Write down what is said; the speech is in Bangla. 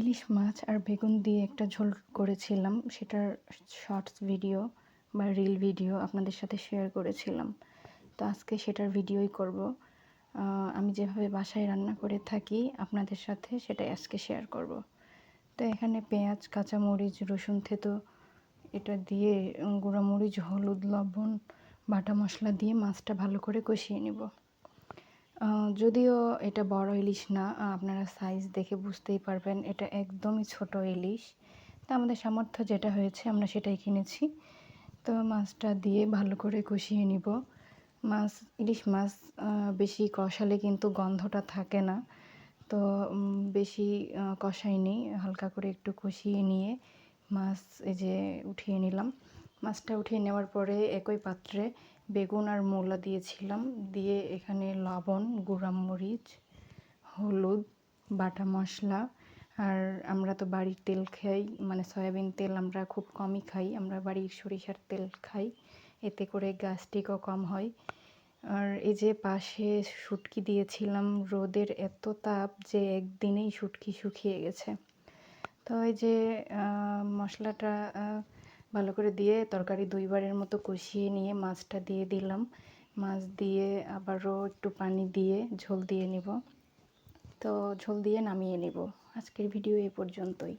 ইলিশ মাছ আর বেগুন দিয়ে একটা ঝোল করেছিলাম। সেটার শর্টস ভিডিও বা রিল ভিডিও আপনাদের সাথে শেয়ার করেছিলাম। তো আজকে সেটার ভিডিওই করব। আমি যেভাবে বাসায় রান্না করে থাকি আপনাদের সাথে সেটাই আজকে শেয়ার করব। তো এখানে পেঁয়াজ, কাঁচামরিচ, রসুন, থেতো, এটা দিয়ে গুঁড়ামরিচ, হলুদ, লবণ, বাটা মশলা দিয়ে মাছটা ভালো করে কষিয়ে নেব। যদিও এটা বড় ইলিশ না আপনারা সাইজ দেখে বুঝতেই পারবেন, এটা একদমই ছোট ইলিশ। তো আমাদের সামর্থ্য যেটা হয়েছে, আমরা সেটাই কিনেছি। তো মাছটা দিয়ে ভালো করে কষিয়ে নিব। মাছ, ইলিশ মাছ বেশি কষালে কিন্তু গন্ধটা থাকে না। তো বেশি কষাইনি, হালকা করে একটু কষিয়ে নিয়ে মাছ এই যে উঠিয়ে নিলাম। মাছটা উঠিয়ে নেওয়ার পরে একই পাত্রে বেগুন আর মূলা দিয়েছিলাম। দিয়ে এখানে লবণ গুঁড়ামরিচ হলুদ, বাটা মশলা আর আমরা তো বাড়ির তেল খাই মানে সয়াবিন তেল আমরা খুব কমই খাই, আমরা বাড়ির সরিষার তেল খাই। এতে করে গ্যাস্ট্রিকও কম হয়। আর এই যে পাশে শুটকি দিয়েছিলাম, রোদের এত তাপ যে একদিনেই শুটকি শুকিয়ে গেছে। তো এই যে মশলাটা ভালো করে দিয়ে তরকারি দুইবারের মতো কষিয়ে নিয়ে মাছটা দিয়ে দিলাম। মাছ দিয়ে আবারও একটু পানি দিয়ে ঝোল দিয়ে নিব। তো ঝোল দিয়ে নামিয়ে নিব। আজকের ভিডিও এ পর্যন্তই।